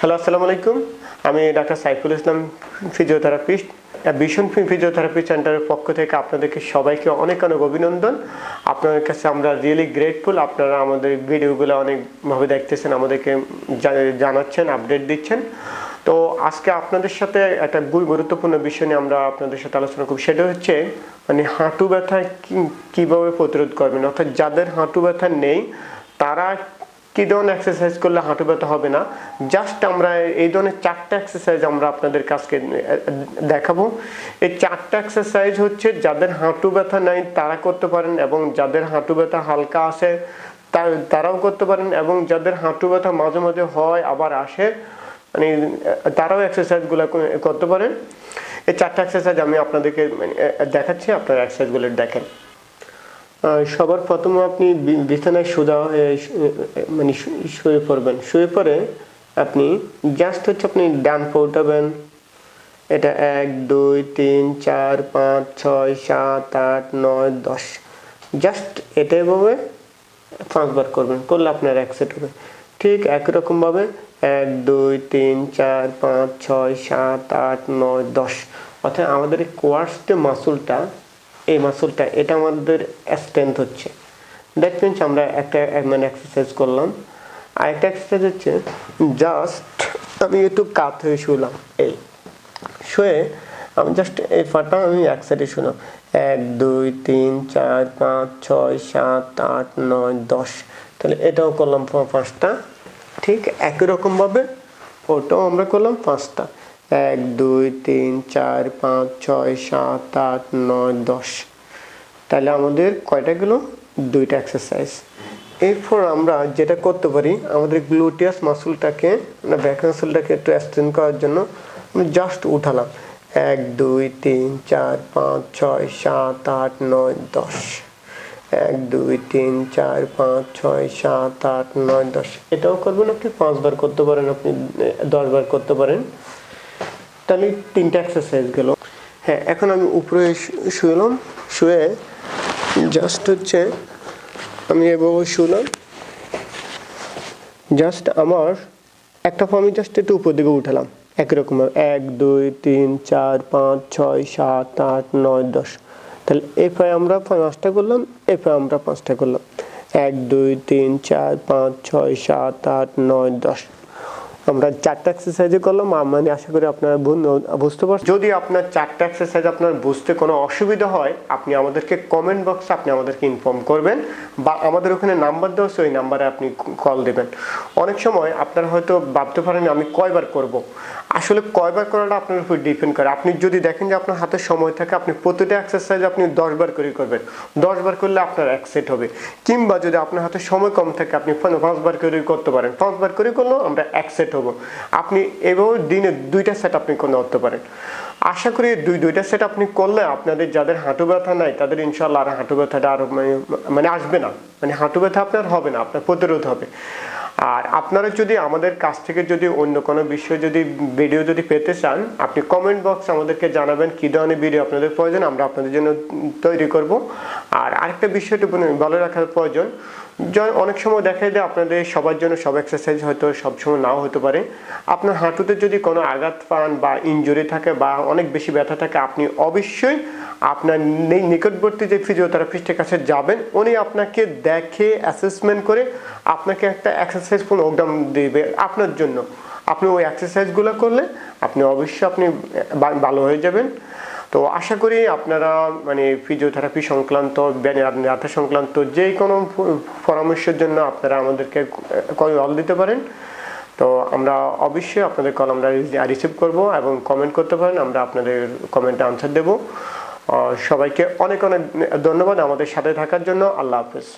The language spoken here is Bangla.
হ্যালো, আসসালামু আলাইকুম। আমি ডাক্তার সাইফুল ইসলাম ফিজিওথেরাপিস্ট ভীষণ ফিজিওথেরাপি সেন্টারের পক্ষ থেকে আপনাদেরকে সবাইকে অনেক অনেক অভিনন্দন। আপনাদের কাছে আমরা রিয়েলি গ্রেটফুল আপনারা আমাদের ভিডিওগুলো অনেকভাবে দেখতেছেন, আমাদেরকে জানাচ্ছেন আপডেট দিচ্ছেন। তো আজকে আপনাদের সাথে একটা গুরু- গুরুত্বপূর্ণ বিষয় নিয়ে আমরা আপনাদের সাথে আলোচনা করব। সেটা হচ্ছে মানে হাঁটু ব্যথা কীভাবে প্রতিরোধ করবেন? অর্থাৎ যাদের হাঁটু ব্যথা নেই, তারা কি ধরনের এক্সারসাইজ করলে হাঁটু ব্যথা হবে না? জাস্ট আমরা এই ধরনের চারটা এক্সারসাইজ আমরা আপনাদের কাছকে দেখাবো। এই চারটা এক্সারসাইজ হচ্ছে যাদের হাঁটু ব্যথা নাই তারা করতে পারেন এবং যাদের হাঁটু ব্যথা হালকা আসে তারাও করতে পারেন এবং যাদের হাঁটু ব্যথা মাঝে মাঝে হয় আবার আসে মানে তারাও এক্সারসাইজগুলো করতে পারেন। এই চারটা এক্সারসাইজ আমি আপনাদেরকে মানে, দেখাচ্ছি আপনারা এক্সারসাইজগুলো দেখেন। সবার প্রথমে আপনি বিছানায় সোজা হয়ে মানে শুয়ে পড়বেন। শুয়ে পড়ে আপনি জাস্ট হচ্ছে আপনি ডান পা উঠাবেন। এটা এক, দুই, তিন, চার, পাঁচ, ছয়, সাত, আট, নয়, দশ। জাস্ট এটা এভাবে পাঁচবার করবেন। করলে আপনার এক সেট হবে। ঠিক একই রকমভাবে এক, দুই, তিন, চার, পাঁচ, ছয়, সাত, আট, নয়, দশ। অর্থাৎ আমাদের এই যে মাসুলটা এই মাসুলটা, এটা আমাদের স্ট্রেংথ হচ্ছে। দ্যাট মিনস আমরা একটা মানে এক্সারসাইজ করলাম। আর একটা এক্সারসাইজ হচ্ছে জাস্ট আমি একটু কাত হয়ে শুলাম, এই। শুয়ে আমি জাস্ট এই ফাটা আমি এক সাইডে শুলাম। এক, দুই, তিন, চার, পাঁচ, ছয়, সাত, আট, নয়, দশ। তাহলে এটাও করলাম পাঁচটা ঠিক একই রকমভাবে ওটাও আমরা করলাম পাঁচটা এক, দুই, তিন, চার, পাঁচ, ছয়, সাত, আট, নয়, দশ। তাহলে আমাদের কয়টা গেল? দুইটা এক্সারসাইজ এরপর আমরা যেটা করতে পারি, আমাদের গ্লুটিয়াস মাসুলটাকে না ব্যাক মাসুলটাকে একটু স্ট্রেন করার জন্য আমি জাস্ট উঠালাম। এক, দুই, তিন, চার, পাঁচ, ছয়, সাত, আট, নয়, দশ। এক, দুই, তিন, চার, পাঁচ, ছয়, সাত, আট, নয়, দশ। এটাও করবেন আপনি, পাঁচবার করতে পারেন, আপনি দশবার করতে পারেন। তাহলে তিনটা এক্সারসাইজ গেল। হ্যাঁ এখন আমি উপরে শু- শুলাম শুয়ে জাস্ট হচ্ছে আমি এভাবে শুলাম জাস্ট আমার একটা পা আমি জাস্ট একটু উপর দিকে উঠালাম। একই রকম এক, দুই, তিন, চার, পাঁচ, ছয়, সাত, আট, নয়, দশ। তাহলে এই আমরা পাঁচটা করলাম পায়ে আমরা পাঁচটা করলাম। এক, দুই, তিন, চার, পাঁচ, ছয়, সাত, আট, নয়, দশ। আমরা চারটা এক্সারসাইজ করলাম আ- মানে আশা করি আপনারা বুঝতে পারছেন। যদি আপনার চারটা এক্সারসাইজ আপনার বুঝতে কোনো অসুবিধা হয়, আপনি আমাদেরকে কমেন্ট বক্সে আপনি আমাদেরকে ইনফর্ম করবেন, বা আমাদের ওখানে নাম্বার দেওয়া আছে, ওই নাম্বারে আপনি কল দেবেন। অনেক সময় আপনারা হয়তো ভাবতে পারেন আমি কয়বার করব। আসলে কয়বার করাটা আপনার উপর ডিপেন্ড করে। আপনি যদি দেখেন যে আপনার হাতে সময় থাকে, আপনি প্রতিটা এক্সারসাইজ আপনি দশবার করে করবেন। দশবার করলে আপনার এক সেট হবে। কিংবা যদি আপনার হাতে সময় কম থাকে, আপনি পাঁচবার করে করতে পারেন। পাঁচবার করে করলেও আমরা এক সেট হব। আপনি এভাবে দিনে দুইটা সেট আপনি করে করতে পারেন আশা করি দুই, দুইটা সেট আপনি করলে আপনাদের যাদের হাঁটু ব্যথা নাই, তাদের ইনশাল্লাহ আর হাঁটু ব্যথাটা আরও মানে মানে আসবে না। মানে হাঁটু ব্যথা আপনার হবে না, আপনার প্রতিরোধ হবে। আর আপনারা যদি আমাদের কাছ থেকে যদি অন্য কোনো বিষয় যদি ভিডিও যদি পেতে চান, আপনি কমেন্ট বক্স আমাদেরকে জানাবেন কী ধরনের ভিডিও আপনাদের প্রয়োজন, আমরা আপনাদের জন্য তৈরি করব। আর আরেকটা বিষয়টি ভালো রাখার প্রয়োজন অনেক সময় দেখা যায় আপনাদের সবার জন্য সব এক্সারসাইজ হয়তো সবসময় নাও হতে পারে। আপনার হাঁটুতে যদি কোনো আঘাত পান বা ইনজুরি থাকে বা অনেক বেশি ব্যথা থাকে, আপনি অবশ্যই আপনার নিকটবর্তী যে ফিজিওথেরাপিস্টের কাছে যাবেন। উনি আপনাকে দেখে অ্যাসেসমেন্ট করে আপনাকে একটা এক্সারসাইজ প্রোগ্রাম দেবে আপনার জন্য। আপনি ওই এক্সারসাইজগুলো করলে আপনি অবশ্যই আপনি ভালো হয়ে যাবেন। তো আশা করি আপনারা মানে ফিজিওথেরাপি সংক্রান্ত ব্যথা সংক্রান্ত যে কোনো পরামর্শের জন্য আপনারা আমাদেরকে কল দিতে পারেন। তো আমরা অবশ্যই আপনাদের কল আমরা রিসিভ করব এবং কমেন্ট করতে পারেন, আমরা আপনাদের কমেন্টে আনসার দেব। সবাইকে অনেক অনেক ধন্যবাদ আমাদের সাথে থাকার জন্য। আল্লাহ হাফেজ।